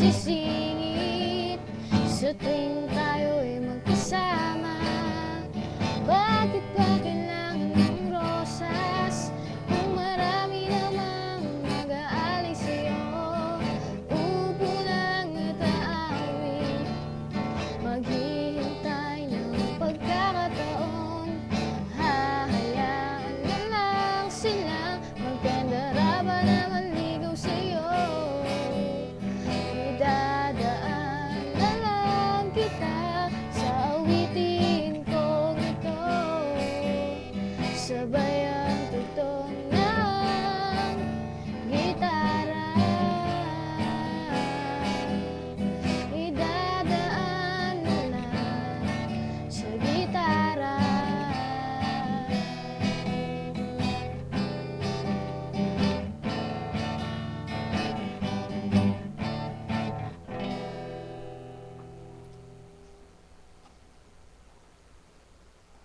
nagsisingit sa tingin with you.